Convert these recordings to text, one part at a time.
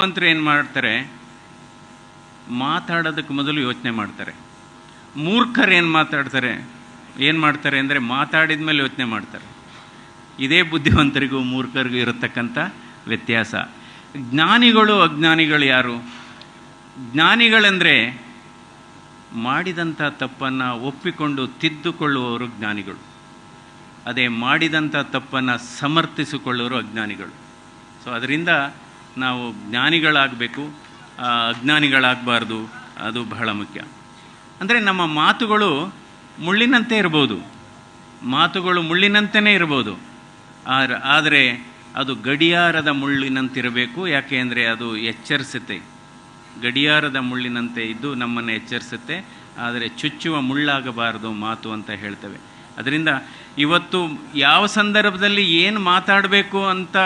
ಮಂತ್ರಿ ಏನು ಮಾಡ್ತಾರೆ? ಮಾತಾಡೋದಕ್ಕೆ ಮೊದಲು ಯೋಚನೆ ಮಾಡ್ತಾರೆ. ಮೂರ್ಖರು ಏನು ಮಾತಾಡ್ತಾರೆ? ಏನು ಮಾಡ್ತಾರೆ ಅಂದರೆ ಮಾತಾಡಿದ ಮೇಲೆ ಯೋಚನೆ ಮಾಡ್ತಾರೆ. ಇದೇ ಬುದ್ಧಿವಂತರಿಗೂ ಮೂರ್ಖರಿಗೂ ಇರತಕ್ಕಂಥ ವ್ಯತ್ಯಾಸ. ಜ್ಞಾನಿಗಳು ಅಜ್ಞಾನಿಗಳು ಯಾರು? ಜ್ಞಾನಿಗಳೆಂದರೆ ಮಾಡಿದಂಥ ತಪ್ಪನ್ನು ಒಪ್ಪಿಕೊಂಡು ತಿದ್ದುಕೊಳ್ಳುವವರು ಜ್ಞಾನಿಗಳು. ಅದೇ ಮಾಡಿದಂಥ ತಪ್ಪನ್ನು ಸಮರ್ಥಿಸಿಕೊಳ್ಳೋರು ಅಜ್ಞಾನಿಗಳು. ಸೊ ಅದರಿಂದ ನಾವು ಜ್ಞಾನಿಗಳಾಗಬೇಕು ಅಜ್ಞಾನಿಗಳಾಗಬಾರ್ದು, ಅದು ಬಹಳ ಮುಖ್ಯ. ಅಂದರೆ ನಮ್ಮ ಮಾತುಗಳು ಮುಳ್ಳಿನಂತೆ ಇರ್ಬೋದು. ಮಾತುಗಳು ಮುಳ್ಳಿನಂತೆಯೇ ಇರ್ಬೋದು. ಆದರೆ ಅದು ಗಡಿಯಾರದ ಮುಳ್ಳಿನಂತಿರಬೇಕು, ಯಾಕೆ ಅಂದರೆ ಅದು ಎಚ್ಚರಿಸುತ್ತೆ. ಗಡಿಯಾರದ ಮುಳ್ಳಿನಂತೆ ಇದ್ದು ನಮ್ಮನ್ನು ಎಚ್ಚರಿಸುತ್ತೆ, ಆದರೆ ಚುಚ್ಚುವ ಮುಳ್ಳಾಗಬಾರದು ಮಾತು ಅಂತ ಹೇಳ್ತೇವೆ. ಅದರಿಂದ ಇವತ್ತು ಯಾವ ಸಂದರ್ಭದಲ್ಲಿ ಏನು ಮಾತಾಡಬೇಕು ಅಂತ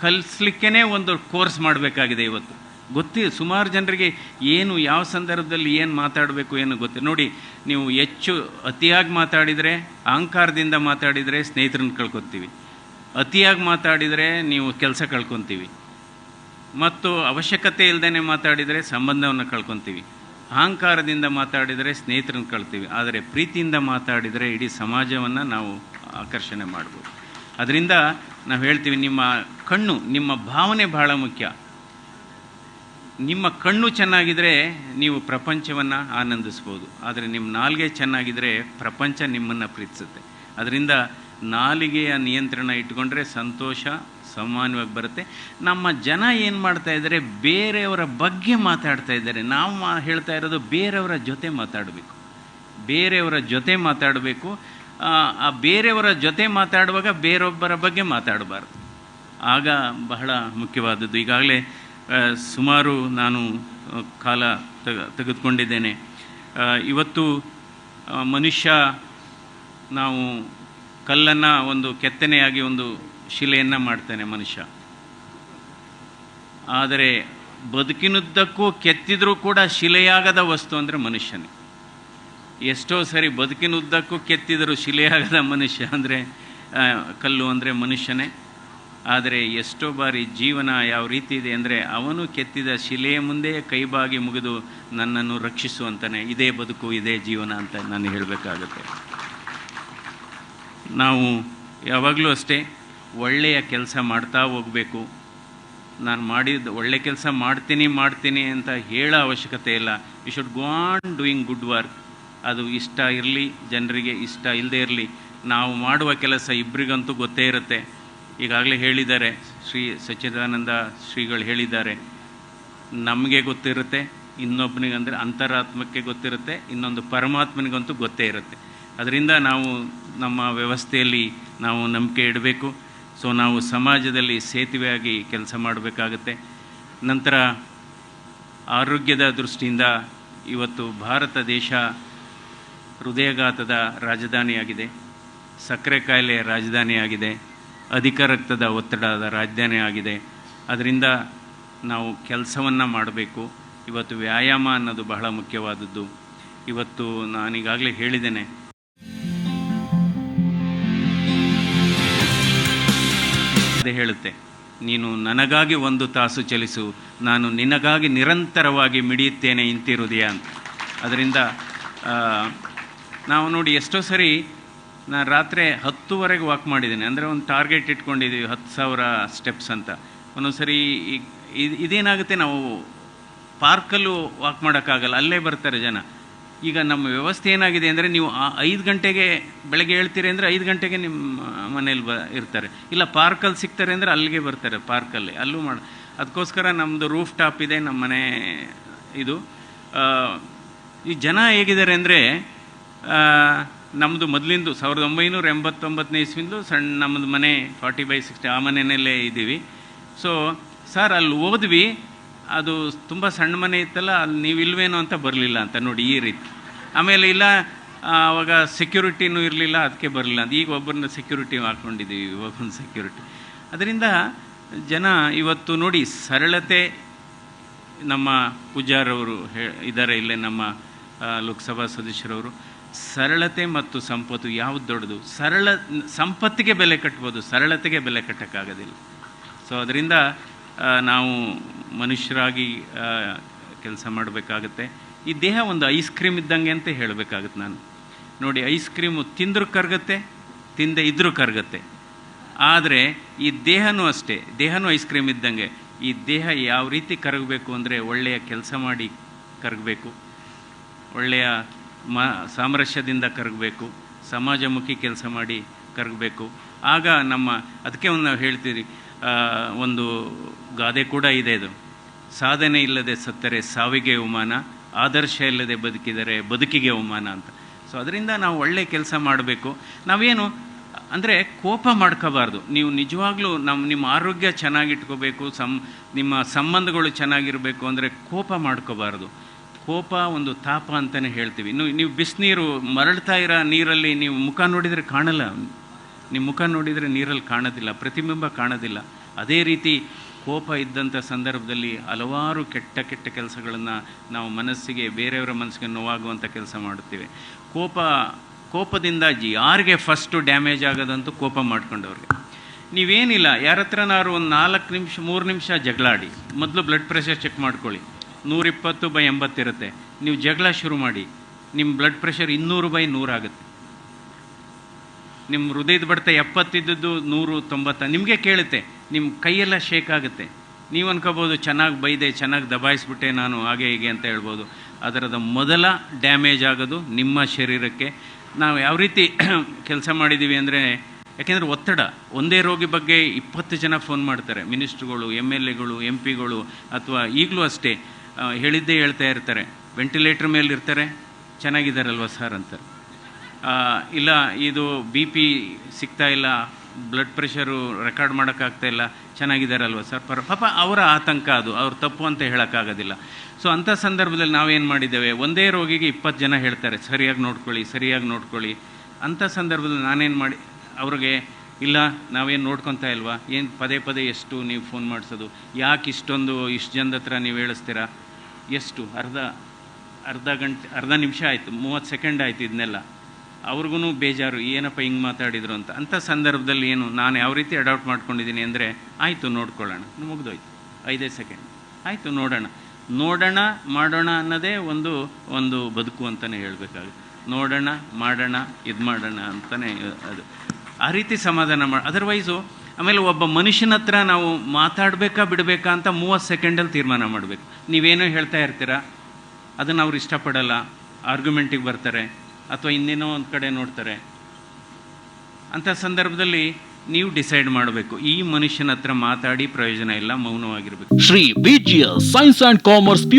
ಕಲಿಸ್ಲಿಕ್ಕೇ ಒಂದು ಕೋರ್ಸ್ ಮಾಡಬೇಕಾಗಿದೆ ಇವತ್ತು. ಗೊತ್ತಿ, ಸುಮಾರು ಜನರಿಗೆ ಏನು, ಯಾವ ಸಂದರ್ಭದಲ್ಲಿ ಏನು ಮಾತಾಡಬೇಕು ಏನು ಗೊತ್ತಿಲ್ಲ ನೋಡಿ, ನೀವು ಹೆಚ್ಚು ಅತಿಯಾಗಿ ಮಾತಾಡಿದರೆ, ಅಹಂಕಾರದಿಂದ ಮಾತಾಡಿದರೆ ಸ್ನೇಹಿತರನ್ನ ಕಳ್ಕೊತೀವಿ. ಅತಿಯಾಗಿ ಮಾತಾಡಿದರೆ ನೀವು ಕೆಲಸ ಕಳ್ಕೊತೀವಿ. ಮತ್ತು ಅವಶ್ಯಕತೆ ಇಲ್ಲದೇ ಮಾತಾಡಿದರೆ ಸಂಬಂಧವನ್ನು ಕಳ್ಕೊತೀವಿ. ಅಹಂಕಾರದಿಂದ ಮಾತಾಡಿದರೆ ಸ್ನೇಹಿತರನ್ನು ಕಳ್ತೀವಿ. ಆದರೆ ಪ್ರೀತಿಯಿಂದ ಮಾತಾಡಿದರೆ ಇಡೀ ಸಮಾಜವನ್ನು ನಾವು ಆಕರ್ಷಣೆ ಮಾಡ್ಬೋದು. ಅದರಿಂದ ನಾವು ಹೇಳ್ತೀವಿ, ನಿಮ್ಮ ಕಣ್ಣು, ನಿಮ್ಮ ಭಾವನೆ ಬಹಳ ಮುಖ್ಯ. ನಿಮ್ಮ ಕಣ್ಣು ಚೆನ್ನಾಗಿದ್ದರೆ ನೀವು ಪ್ರಪಂಚವನ್ನು ಆನಂದಿಸ್ಬೋದು. ಆದರೆ ನಿಮ್ಮ ನಾಲಿಗೆ ಚೆನ್ನಾಗಿದ್ದರೆ ಪ್ರಪಂಚ ನಿಮ್ಮನ್ನು ಪ್ರೀತಿಸುತ್ತೆ. ಅದರಿಂದ ನಾಲಿಗೆಯ ನಿಯಂತ್ರಣ ಇಟ್ಕೊಂಡ್ರೆ ಸಂತೋಷ ಸಾಮಾನ್ಯವಾಗಿ ಬರುತ್ತೆ. ನಮ್ಮ ಜನ ಏನು ಮಾಡ್ತಾ ಇದ್ದಾರೆ, ಬೇರೆಯವರ ಬಗ್ಗೆ ಮಾತಾಡ್ತಾ ಇದ್ದಾರೆ. ನಾವು ಹೇಳ್ತಾ ಇರೋದು ಬೇರೆಯವರ ಜೊತೆ ಮಾತಾಡಬೇಕು. ಬೇರೆಯವರ ಜೊತೆ ಮಾತಾಡಬೇಕು. ಆ, ಬೇರೆಯವರ ಜೊತೆ ಮಾತಾಡುವಾಗ ಬೇರೊಬ್ಬರ ಬಗ್ಗೆ ಮಾತಾಡಬಾರ್ದು. ಆಗ ಬಹಳ ಮುಖ್ಯವಾದದ್ದು. ಈಗಾಗಲೇ ಸುಮಾರು ನಾನು ಕಾಲ ತೆಗ ತೆಗೆದುಕೊಂಡಿದ್ದೇನೆ. ಇವತ್ತು ಮನುಷ್ಯ ನಾವು ಕಲ್ಲನ್ನು ಒಂದು ಕೆತ್ತನೆಯಾಗಿ ಒಂದು ಶಿಲೆಯನ್ನು ಮಾಡ್ತಾನೆ ಮನುಷ್ಯ. ಆದರೆ ಬದುಕಿನುದ್ದಕ್ಕೂ ಕೆತ್ತಿದರೂ ಕೂಡ ಶಿಲೆಯಾಗದ ವಸ್ತು ಅಂದರೆ ಮನುಷ್ಯನೇ. ಎಷ್ಟೋ ಸರಿ ಬದುಕಿನುದ್ದಕ್ಕೂ ಕೆತ್ತಿದರೂ ಶಿಲೆಯಾಗದ ಮನುಷ್ಯ ಅಂದರೆ ಕಲ್ಲು ಅಂದರೆ ಮನುಷ್ಯನೇ. ಆದರೆ ಎಷ್ಟೋ ಬಾರಿ ಜೀವನ ಯಾವ ರೀತಿ ಇದೆ ಅಂದರೆ, ಅವನು ಕೆತ್ತಿದ ಶಿಲೆಯ ಮುಂದೆ ಕೈಬಾಗಿ ಮುಗಿದು ನನ್ನನ್ನು ರಕ್ಷಿಸುವಂತಾನೆ. ಇದೇ ಬದುಕು, ಇದೇ ಜೀವನ ಅಂತ ನಾನು ಹೇಳಬೇಕಾಗುತ್ತೆ. ನಾವು ಯಾವಾಗಲೂ ಅಷ್ಟೇ ಒಳ್ಳೆಯ ಕೆಲಸ ಮಾಡ್ತಾ ಹೋಗಬೇಕು. ನಾನು ಮಾಡಿದ ಒಳ್ಳೆ ಕೆಲಸ ಮಾಡ್ತೀನಿ ಮಾಡ್ತೀನಿ ಅಂತ ಹೇಳೋ ಅವಶ್ಯಕತೆ ಇಲ್ಲ. You should go on doing good work ಅದು ಇಷ್ಟ ಇರಲಿ, ಜನರಿಗೆ ಇಷ್ಟ ಇಲ್ಲದೇ ಇರಲಿ, ನಾವು ಮಾಡುವ ಕೆಲಸ ಇಬ್ಬರಿಗಂತೂ ಗೊತ್ತೇ ಇರುತ್ತೆ. ಈಗಾಗಲೇ ಹೇಳಿದ್ದಾರೆ, ಶ್ರೀ ಸಚ್ಚಿದಾನಂದ ಶ್ರೀಗಳು ಹೇಳಿದ್ದಾರೆ, ನಮಗೆ ಗೊತ್ತಿರುತ್ತೆ ಇನ್ನೊಬ್ಬನಿಗಂದರೆ ಅಂತರಾತ್ಮಕ್ಕೆ ಗೊತ್ತಿರುತ್ತೆ, ಇನ್ನೊಂದು ಪರಮಾತ್ಮನಿಗಂತೂ ಗೊತ್ತೇ ಇರುತ್ತೆ. ಅದರಿಂದ ನಾವು ನಮ್ಮ ವ್ಯವಸ್ಥೆಯಲ್ಲಿ ನಾವು ನಂಬಿಕೆ ಇಡಬೇಕು. ಸೊ, ನಾವು ಸಮಾಜದಲ್ಲಿ ಸೇತುವೆಯಾಗಿ ಕೆಲಸ ಮಾಡಬೇಕಾಗತ್ತೆ. ನಂತರ ಆರೋಗ್ಯದ ದೃಷ್ಟಿಯಿಂದ ಇವತ್ತು ಭಾರತ ದೇಶ ಹೃದಯಘಾತದ ರಾಜಧಾನಿಯಾಗಿದೆ. ಸಕ್ಕರೆ ಕಾಯಿಲೆಯ ರಾಜಧಾನಿಯಾಗಿದೆ. ಅಧಿಕ ರಕ್ತದ ಒತ್ತಡದ ರಾಜಧಾನಿ ಆಗಿದೆ ಅದರಿಂದ ನಾವು ಕೆಲಸವನ್ನು ಮಾಡಬೇಕು. ಇವತ್ತು ವ್ಯಾಯಾಮ ಅನ್ನೋದು ಬಹಳ ಮುಖ್ಯವಾದದ್ದು. ಇವತ್ತು ನಾನೀಗಾಗಲೇ ಹೇಳಿದ್ದೇನೆ. ಅದೇ ಹೇಳುತ್ತೆ. ನೀನು ನನಗಾಗಿ ಒಂದು ತಾಸು ಚಲಿಸು. ನಾನು ನಿನಗಾಗಿ ನಿರಂತರವಾಗಿ ಮಿಡಿಯುತ್ತೇನೆ ಇಂತಿರುದೆಯಾ ಅಂತ. ಅದರಿಂದ ನಾವು ನೋಡಿ ಎಷ್ಟೋ ಸರಿ ನಾನು ರಾತ್ರಿ ಹತ್ತುವರೆಗೆ ವಾಕ್ ಮಾಡಿದ್ದೀನಿ. ಅಂದರೆ ಒಂದು ಟಾರ್ಗೆಟ್ ಇಟ್ಕೊಂಡಿದ್ದೀವಿ ಹತ್ತು ಸಾವಿರ ಸ್ಟೆಪ್ಸ್ ಅಂತ. ಒಂದೊಂದು ಸರಿ ಇದೇನಾಗುತ್ತೆ ನಾವು ಪಾರ್ಕಲ್ಲೂ ವಾಕ್ ಮಾಡೋಕ್ಕಾಗಲ್ಲ, ಅಲ್ಲೇ ಬರ್ತಾರೆ ಜನ. ಈಗ ನಮ್ಮ ವ್ಯವಸ್ಥೆ ಏನಾಗಿದೆ ಅಂದರೆ ನೀವು ಆ ಐದು ಗಂಟೆಗೆ ಬೆಳಗ್ಗೆ ಹೇಳ್ತೀರಿ ಅಂದರೆ ಐದು ಗಂಟೆಗೆ ನಿಮ್ಮ ಮನೇಲಿ ಬ, ಇರ್ತಾರೆ. ಇಲ್ಲ ಪಾರ್ಕಲ್ಲಿ ಸಿಗ್ತಾರೆ ಅಂದರೆ ಅಲ್ಲಿಗೆ ಬರ್ತಾರೆ ಪಾರ್ಕಲ್ಲಿ ಅಲ್ಲೂ. ಮಾಡಿ ಅದಕ್ಕೋಸ್ಕರ ನಮ್ಮದು ರೂಫ್ ಟಾಪ್ ಇದೆ ನಮ್ಮ ಮನೆ ಇದು ಈ ಜನ ಹೇಗಿದ್ದಾರೆ ಅಂದರೆ ನಮ್ಮದು ಮೊದಲಿಂದು ಸಾವಿರದ ಒಂಬೈನೂರ ಎಂಬತ್ತೊಂಬತ್ತನೇ ಇಸ್ವಿಂದು ಸಣ್ಣ ನಮ್ಮದು ಮನೆ ಫಾರ್ಟಿ ಬೈ ಸಿಕ್ಸ್ಟಿ ಆ ಮನೆಯಲ್ಲೇ ಇದ್ದೀವಿ. ಸೊ ಸರ್, ಅಲ್ಲಿ ಹೋದ್ವಿ ಅದು ತುಂಬ ಸಣ್ಣ ಮನೆ ಇತ್ತಲ್ಲ, ಅಲ್ಲಿ ನೀವು ಇಲ್ವೇನೋ ಅಂತ ಬರಲಿಲ್ಲ ಅಂತ ನೋಡಿ ಈ ರೀತಿ. ಆಮೇಲೆ ಇಲ್ಲ ಆವಾಗ ಸೆಕ್ಯೂರಿಟಿನೂ ಇರಲಿಲ್ಲ, ಅದಕ್ಕೆ ಬರಲಿಲ್ಲ ಅಂತ. ಈಗ ಒಬ್ಬರನ್ನ ಸೆಕ್ಯೂರಿಟಿ ಹಾಕ್ಕೊಂಡಿದ್ದೀವಿ ಇವಾಗ ಒಂದು ಸೆಕ್ಯೂರಿಟಿ ಅದರಿಂದ ಜನ ಇವತ್ತು ನೋಡಿ ಸರಳತೆ ನಮ್ಮ ಪೂಜಾರವರು ಹೇ, ಇದ್ದಾರೆ ಇಲ್ಲೇ ನಮ್ಮ ಲೋಕಸಭಾ ಸದಸ್ಯರವರು. ಸರಳತೆ ಮತ್ತು ಸಂಪತ್ತು ಯಾವುದು ದೊಡ್ಡದು? ಸರಳ, ಸಂಪತ್ತಿಗೆ ಬೆಲೆ ಕಟ್ಬೋದು, ಸರಳತೆಗೆ ಬೆಲೆ ಕಟ್ಟೋಕ್ಕಾಗೋದಿಲ್ಲ. ಸೊ ಅದರಿಂದ ನಾವು ಮನುಷ್ಯರಾಗಿ ಕೆಲಸ ಮಾಡಬೇಕಾಗತ್ತೆ. ಈ ದೇಹ ಒಂದು ಐಸ್ ಕ್ರೀಮ್ ಇದ್ದಂಗೆ ಅಂತ ಹೇಳಬೇಕಾಗತ್ತೆ ನಾನು. ನೋಡಿ, ಐಸ್ ಕ್ರೀಮು ತಿಂದರೂ ಕರಗತ್ತೆ, ತಿಂದೆ ಇದ್ದರೂ ಕರಗತ್ತೆ. ಆದರೆ, ಈ ದೇಹನೂ ಅಷ್ಟೇ, ದೇಹನೂ ಐಸ್ ಕ್ರೀಮ್ ಇದ್ದಂಗೆ. ಈ ದೇಹ ಯಾವ ರೀತಿ ಕರಗಬೇಕು ಅಂದರೆ ಒಳ್ಳೆಯ ಕೆಲಸ ಮಾಡಿ ಕರಗಬೇಕು. ಒಳ್ಳೆಯ ಮ ಸಾಮರಸ್ಯದಿಂದ ಕರಗಬೇಕು, ಸಮಾಜಮುಖಿ ಕೆಲಸ ಮಾಡಿ ಕರಗಬೇಕು. ಆಗ ನಮ್ಮ, ಅದಕ್ಕೆ ಒಂದು ನಾವು ಹೇಳ್ತೀರಿ ಒಂದು ಗಾದೆ ಕೂಡ ಇದೆ ಇದು ಸಾಧನೆ ಇಲ್ಲದೆ ಸತ್ತರೆ ಸಾವಿಗೆ ಅವಮಾನ, ಆದರ್ಶ ಇಲ್ಲದೆ ಬದುಕಿದರೆ ಬದುಕಿಗೆ ಅವಮಾನ ಅಂತ. ಸೊ ಅದರಿಂದ ನಾವು ಒಳ್ಳೆಯ ಕೆಲಸ ಮಾಡಬೇಕು. ನಾವೇನು, ಅಂದರೆ ಕೋಪ ಮಾಡ್ಕೋಬಾರ್ದು. ನೀವು ನಿಜವಾಗ್ಲೂ ನಮ್ಮ ನಿಮ್ಮ ಆರೋಗ್ಯ ಚೆನ್ನಾಗಿಟ್ಕೋಬೇಕು, ಸಂ, ನಿಮ್ಮ ಸಂಬಂಧಗಳು ಚೆನ್ನಾಗಿರಬೇಕು ಅಂದರೆ ಕೋಪ ಮಾಡ್ಕೋಬಾರ್ದು. ಕೋಪ ಒಂದು ತಾಪ ಅಂತಲೇ ಹೇಳ್ತೀವಿ. ನೀವು ನೀವು ಬಿಸಿನೀರು ಮರಳ್ತಾ ಇರೋ ನೀರಲ್ಲಿ ನೀವು ಮುಖ ನೋಡಿದರೆ ಕಾಣಲ್ಲ. ನಿಮ್ಮ ಮುಖ ನೋಡಿದರೆ ನೀರಲ್ಲಿ ಕಾಣೋದಿಲ್ಲ, ಪ್ರತಿಬಿಂಬ ಕಾಣೋದಿಲ್ಲ. ಅದೇ ರೀತಿ ಕೋಪ ಇದ್ದಂಥ ಸಂದರ್ಭದಲ್ಲಿ ಹಲವಾರು ಕೆಟ್ಟ ಕೆಟ್ಟ ಕೆಲಸಗಳನ್ನು ನಾವು ಮನಸ್ಸಿಗೆ, ಬೇರೆಯವರ ಮನಸ್ಸಿಗೆ ನೋವಾಗುವಂಥ ಕೆಲಸ ಮಾಡುತ್ತೇವೆ. ಕೋಪ, ಕೋಪದಿಂದ ಯಾರಿಗೆ ಫಸ್ಟು ಡ್ಯಾಮೇಜ್ ಆಗೋದಂತೂ ಕೋಪ ಮಾಡ್ಕೊಂಡವ್ರಿಗೆ. ನೀವೇನಿಲ್ಲ, ಯಾರ ಹತ್ರನಾದ್ರು ಒಂದು ನಾಲ್ಕು ನಿಮಿಷ, ಮೂರು ನಿಮಿಷ ಜಗಳಾಡಿ, ಮೊದಲು ಬ್ಲಡ್ ಪ್ರೆಷರ್ ಚೆಕ್ ಮಾಡ್ಕೊಳ್ಳಿ. ನೂರಿಪ್ಪತ್ತು ಬೈ ಎಂಬತ್ತಿರುತ್ತೆ. ನೀವು ಜಗಳ ಶುರು ಮಾಡಿ ನಿಮ್ಮ ಬ್ಲಡ್ ಪ್ರೆಷರ್ ಇನ್ನೂರು ಬೈ ನೂರಾಗುತ್ತೆ ನಿಮ್ಮ ಹೃದಯದ ಬಡಿತ ಎಪ್ಪತ್ತಿದ್ದದ್ದು ನೂರು ತೊಂಬತ್ತ, ನಿಮಗೆ ಕೇಳುತ್ತೆ ನಿಮ್ಮ ಕೈಯೆಲ್ಲ ಶೇಕ್ ಆಗುತ್ತೆ. ನೀವು ಅನ್ಕೋಬೋದು ಚೆನ್ನಾಗಿ ಬೈದೆ, ಚೆನ್ನಾಗಿ ದಬಾಯಿಸ್ಬಿಟ್ಟೆ ನಾನು, ಹಾಗೆ ಹೀಗೆ ಅಂತ ಹೇಳ್ಬೋದು. ಅದರದ ಮೊದಲ ಡ್ಯಾಮೇಜ್ ಆಗೋದು ನಿಮ್ಮ ಶರೀರಕ್ಕೆ. ನಾವು ಯಾವ ರೀತಿ ಕೆಲಸ ಮಾಡಿದ್ದೀವಿ ಅಂದರೆ, ಯಾಕೆಂದರೆ ಒತ್ತಡ, ಒಂದೇ ರೋಗಿ ಬಗ್ಗೆ ಇಪ್ಪತ್ತು ಜನ ಫೋನ್ ಮಾಡ್ತಾರೆ. ಮಿನಿಸ್ಟ್ರುಗಳು ಎಂ ಎಲ್ ಎಗಳು ಎಂ ಪಿಗಳು ಅಥವಾ ಈಗಲೂ ಅಷ್ಟೇ. ಹೇಳಿದ್ದೇ ಹೇಳ್ತಾ ಇರ್ತಾರೆ. ವೆಂಟಿಲೇಟ್ರ್ ಮೇಲೆ ಇರ್ತಾರೆ. ಚೆನ್ನಾಗಿದ್ದಾರಲ್ವ ಸರ್ ಅಂತಾರೆ ಇಲ್ಲ, ಇದು ಬಿ ಪಿ ಸಿಗ್ತಾ ಇಲ್ಲ. ಬ್ಲಡ್ ಪ್ರೆಷರು ರೆಕಾರ್ಡ್ ಮಾಡೋಕ್ಕಾಗ್ತಾ ಇಲ್ಲ. ಚೆನ್ನಾಗಿದ್ದಾರಲ್ವ ಸರ್ ಪರ, ಪಾಪ ಅವರ ಆತಂಕ ಅದು. ಅವ್ರು ತಪ್ಪು ಅಂತ ಹೇಳೋಕ್ಕಾಗೋದಿಲ್ಲ. ಸೊ ಅಂಥ ಸಂದರ್ಭದಲ್ಲಿ ನಾವೇನು ಮಾಡಿದ್ದೇವೆ? ಒಂದೇ ರೋಗಿಗೆ ಇಪ್ಪತ್ತು ಜನ ಹೇಳ್ತಾರೆ, ಸರಿಯಾಗಿ ನೋಡ್ಕೊಳ್ಳಿ ಸರಿಯಾಗಿ ನೋಡ್ಕೊಳ್ಳಿ. ಅಂಥ ಸಂದರ್ಭದಲ್ಲಿ ನಾನೇನು ಮಾಡಿ, ಅವ್ರಿಗೆ, ಇಲ್ಲ, ನಾವೇನು ನೋಡ್ಕೊತಾ ಇಲ್ವಾ? ಏನು ಪದೇ ಪದೇ ಎಷ್ಟು ನೀವು ಫೋನ್ ಮಾಡಿಸೋದು? ಯಾಕೆ ಇಷ್ಟೊಂದು, ಇಷ್ಟು ಜನದ ಹತ್ರ ನೀವು ಹೇಳಿಸ್ತೀರಾ? ಎಷ್ಟು? ಅರ್ಧ ಅರ್ಧ ಗಂಟೆ, ಅರ್ಧ ನಿಮಿಷ ಆಯಿತು, ಮೂವತ್ತು ಸೆಕೆಂಡ್ ಆಯಿತು ಇದನ್ನೆಲ್ಲ ಅವ್ರಿಗೂ ಬೇಜಾರು, ಏನಪ್ಪ ಹಿಂಗೆ ಮಾತಾಡಿದ್ರು ಅಂತ. ಅಂಥ ಸಂದರ್ಭದಲ್ಲಿ ಏನು, ನಾನು ಯಾವ ರೀತಿ ಅಡಾಪ್ಟ್ ಮಾಡ್ಕೊಂಡಿದ್ದೀನಿ ಅಂದರೆ, ಆಯಿತು ನೋಡ್ಕೊಳ್ಳೋಣ. ಮುಗಿದೋಯ್ತು. ಐದೇ ಸೆಕೆಂಡ್. ಆಯಿತು ನೋಡೋಣ. ನೋಡೋಣ, ಮಾಡೋಣ ಅನ್ನೋದೇ ಒಂದು ಒಂದು ಬದುಕು ಅಂತಲೇ ಹೇಳಬೇಕಾಗುತ್ತೆ. ನೋಡೋಣ, ಮಾಡೋಣ ಇದು ಮಾಡೋಣ ಅಂತಲೇ ಅದು. ಆ ರೀತಿ ಸಮಾಧಾನ ಮಾಡಿ ಅದರ್ವೈಸು ಆಮೇಲೆ ಒಬ್ಬ ಮನುಷ್ಯನ ಹತ್ರ ನಾವು ಮಾತಾಡಬೇಕಾ ಬಿಡಬೇಕಾ ಅಂತ ಮೂವತ್ತು ಸೆಕೆಂಡಲ್ಲಿ ತೀರ್ಮಾನ ಮಾಡಬೇಕು. ನೀವೇನೋ ಹೇಳ್ತಾ ಇರ್ತೀರಾ? ಅದನ್ನು ಅವ್ರು ಇಷ್ಟಪಡಲ್ಲ. ಆರ್ಗ್ಯುಮೆಂಟಿಗೆ ಬರ್ತಾರೆ. ಅಥವಾ ಇನ್ನೇನೋ ಒಂದು ಕಡೆ ನೋಡ್ತಾರೆ. ಅಂಥ ಸಂದರ್ಭದಲ್ಲಿ ನೀವು ಡಿಸೈಡ್ ಮಾಡಬೇಕು. ಈ ಮನುಷ್ಯನ ಹತ್ರ ಮಾತಾಡಿ ಪ್ರಯೋಜನ ಇಲ್ಲ, ಮೌನವಾಗಿರಬೇಕು. Shri VGS science and commerce P